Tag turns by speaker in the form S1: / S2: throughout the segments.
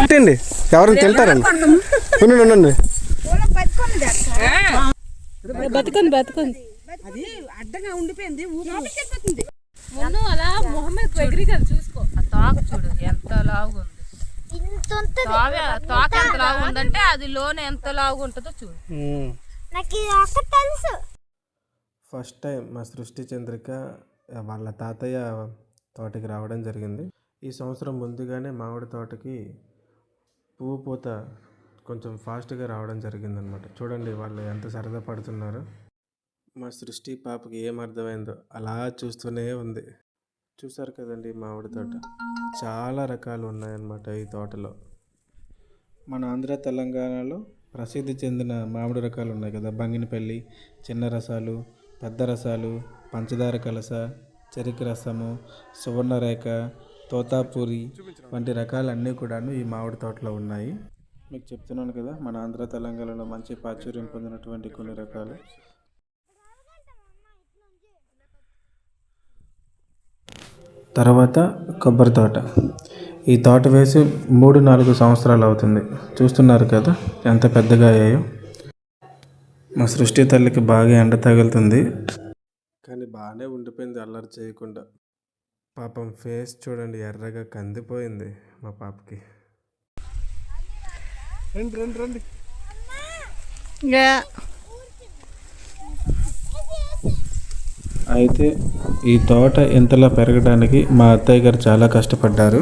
S1: పెట్టండి ఎవరైనా తింటారండి ఉండండి ఉండండి.
S2: బతుకుంది బతుకుంది.
S3: అది అడ్డంగా ఉండిపోయింది
S2: అలా మొహమ్మద్ దగ్గరికి చూసుకో. ఆ తోక చూడు ఎంత లావుగా ఉంది. తోక తోక ఎంత లావుగా ఉందంటే అది లోన ఎంత లావుగా ఉంటుందో చూడు.
S4: నాకు తెలుసు.
S1: ఫస్ట్ టైం మా సృష్టి చంద్రిక వాళ్ళ తాతయ్య తోటకి రావడం జరిగింది. ఈ సంవత్సరం ముందుగానే మామిడి తోటకి పువ్వు పూత కొంచెం ఫాస్ట్గా రావడం జరిగిందనమాట. చూడండి వాళ్ళు ఎంత సరదా పడుతున్నారో. మా సృష్టి పాపకి ఏం అర్థమైందో అలా చూస్తూనే ఉంది. చూసారు కదండి మామిడి తోట? చాలా రకాలు ఉన్నాయన్నమాట ఈ తోటలో. మన ఆంధ్ర తెలంగాణలో ప్రసిద్ధి చెందిన మామిడి రకాలు ఉన్నాయి కదా. బంగినపల్లి చిన్న రసాలు పెద్ద రసాలు పంచదార కలస చెరుకు రసము సువర్ణరేఖ తోతాపూరి వంటి రకాలన్నీ కూడాను ఈ మామిడి తోటలో ఉన్నాయి. మీకు చెప్తున్నాను కదా మన ఆంధ్ర తెలంగాణలో మంచి ప్రాచుర్యం పొందినటువంటి కొన్ని రకాలు. తర్వాత కొబ్బరి తోట. ఈ తోట వేసి మూడు నాలుగు సంవత్సరాలు అవుతుంది. చూస్తున్నారు కదా ఎంత పెద్దగా అయ్యాయో. మా సృష్టి తల్లికి బాగా ఎండ తగులుతుంది. బాగానే ఉండిపోయింది అల్లరి చేయకుండా. పాపం ఫేస్ చూడండి ఎర్రగా కందిపోయింది మా పాపకి. రండి రండి రండి. అయితే ఈ తోట ఇంతలా పెరగడానికి మా అత్తయ్య గారు చాలా కష్టపడ్డారు.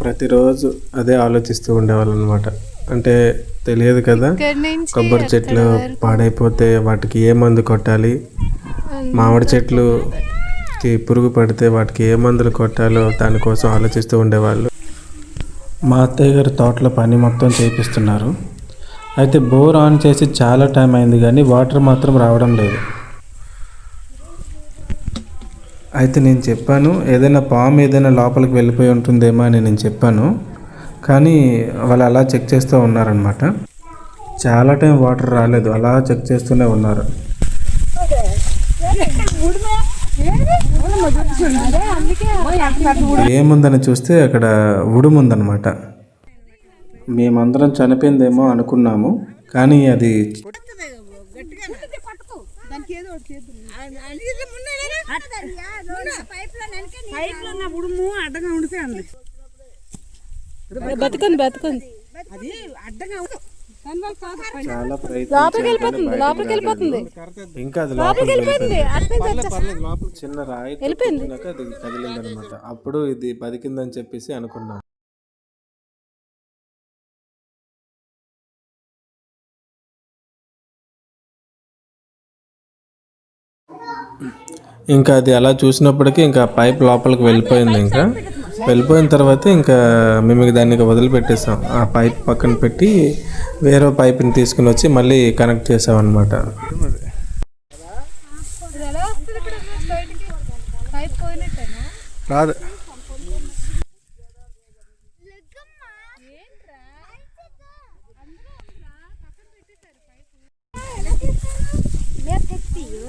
S1: ప్రతిరోజు అదే ఆలోచిస్తూ ఉండేవాళ్ళు అనమాట అంటే తెలియదు కదా కొబ్బరి చెట్లు పాడైపోతే వాటికి ఏ మందు కొట్టాలి? మామిడి చెట్లుకి పురుగు పడితే వాటికి ఏ మందులు కొట్టాలో దానికోసం ఆలోచిస్తూ ఉండేవాళ్ళు. మా అత్తయ్య గారు తోటలో పని మొత్తం చేపిస్తున్నారు. అయితే బోర్ ఆన్ చేసి చాలా టైం అయింది కానీ వాటర్ మాత్రం రావడం లేదు. అయితే నేను చెప్పాను ఏదైనా పాము ఏదైనా లోపలికి వెళ్ళిపోయి ఉంటుందేమో అని నేను చెప్పాను. కానీ వాళ్ళు అలా చెక్ చేస్తూ ఉన్నారనమాట చాలా టైం వాటర్ రాలేదు అలా చెక్ చేస్తూనే ఉన్నారు. ఏముందని చూస్తే అక్కడ ఉడుముందనమాట మేమందరం చనిపోయిందేమో అనుకున్నాము కానీ అది
S2: బతుకుంది బతుకుంది.
S3: అది అడ్డంగా
S1: చాలా
S2: లోపలికి వెళ్ళిపోతుంది లోపలికి వెళ్ళిపోతుంది.
S1: ఇంకా అది లోపలికి
S2: వెళ్ళిపోతుంది
S1: చిన్న రాయి తగిలిందనమాట అది కదిలిందనమాట అప్పుడు ఇది బతికిందని చెప్పేసి అనుకున్నాం ఇంకా అది అలా చూసినప్పటికీ ఇంకా పైప్ లోపలికి వెళ్ళిపోయింది ఇంకా. వెళ్ళిపోయిన తర్వాత ఇంకా మేము దాన్ని వదిలిపెట్టేసాం ఆ పైప్ పక్కన పెట్టి వేరే పైప్ని తీసుకుని వచ్చి మళ్ళీ కనెక్ట్ చేసాం అనమాట రాదు.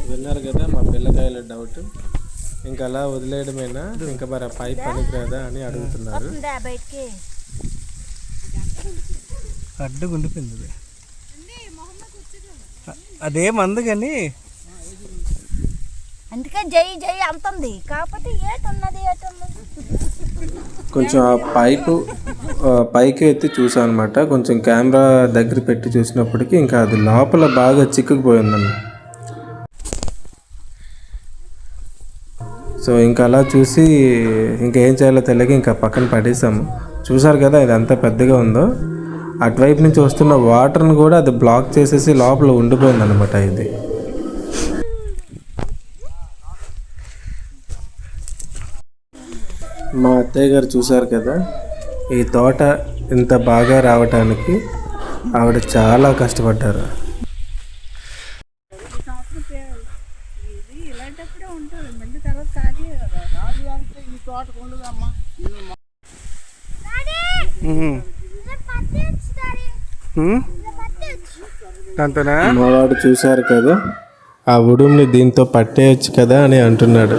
S1: విన్నారు కదా మా పిల్లకాయల డౌట్. ఇంకా అలా వదిలేయడమేనా? ఇంకా మరి ఆ పైప్ పనికిరాదా అని అడుగుతున్నారు.
S5: అడ్డు గుండిపోయింది. అది అదేం అందు కానీ.
S4: అందుకే జై జై అంటుంది. కాకపోతే ఏటున్నది ఏటున్నది.
S1: కొంచెం ఆ పైపు పైకి ఎత్తి చూసాను అనమాట కొంచెం కెమెరా దగ్గర పెట్టి చూసినప్పటికీ ఇంకా అది లోపల బాగా చిక్కుకుపోయిందండి. సో ఇంకా అలా చూసి ఇంకా ఏం చేయాలో తెలియక ఇంకా పక్కన పడేసాము. చూసారు కదా ఇది ఎంత పెద్దగా ఉందో? అటువైపు నుంచి వస్తున్న వాటర్ని కూడా అది బ్లాక్ చేసేసి లోపల ఉండిపోయిందనమాట ఇది. మా అత్తయ్య గారు చూశారు కదా ఈ తోట ఇంత బాగా రావటానికి ఆవిడ చాలా కష్టపడ్డారు
S3: ఇది ఇలాంటప్పుడే ఉంటుంది మళ్ళీ తర్వాత కాదు కదా ఈ తోటకు ఉండదమ్మా
S5: దాంతోనా
S1: మావాడు చూశారు కదా. ఆ ఉడుముని దీంతో పట్టేయచ్చు కదా అని అంటున్నాడు.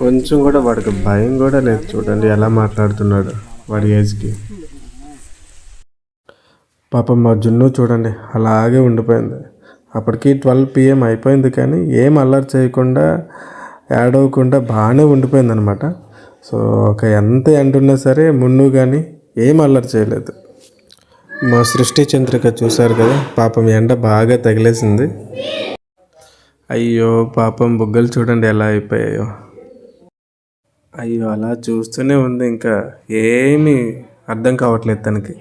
S1: కొంచెం కూడా వాడికి భయం కూడా లేదు చూడండి ఎలా మాట్లాడుతున్నాడు వాడి ఏజ్కి. పాపం మా జున్ను చూడండి అలాగే ఉండిపోయింది. అప్పటికి ట్వెల్వ్ పిఎం అయిపోయింది కానీ ఏం అల్లరి చేయకుండా యాడ్ అవ్వకుండా బాగానే ఉండిపోయింది అనమాట సో ఒక ఎంత అంటున్నా సరే మున్ను కానీ ఏం అల్లరి చేయలేదు. మా సృష్టి చంద్రిక చూశారు కదా పాపం ఎండ బాగా తగిలేసింది. అయ్యో పాపం బుగ్గలు చూడండి ఎలా అయిపోయాయో. అయ్యో అలా చూస్తూనే ఉంది ఇంకా. ఏమీ అర్థం కావట్లేదు తనకి.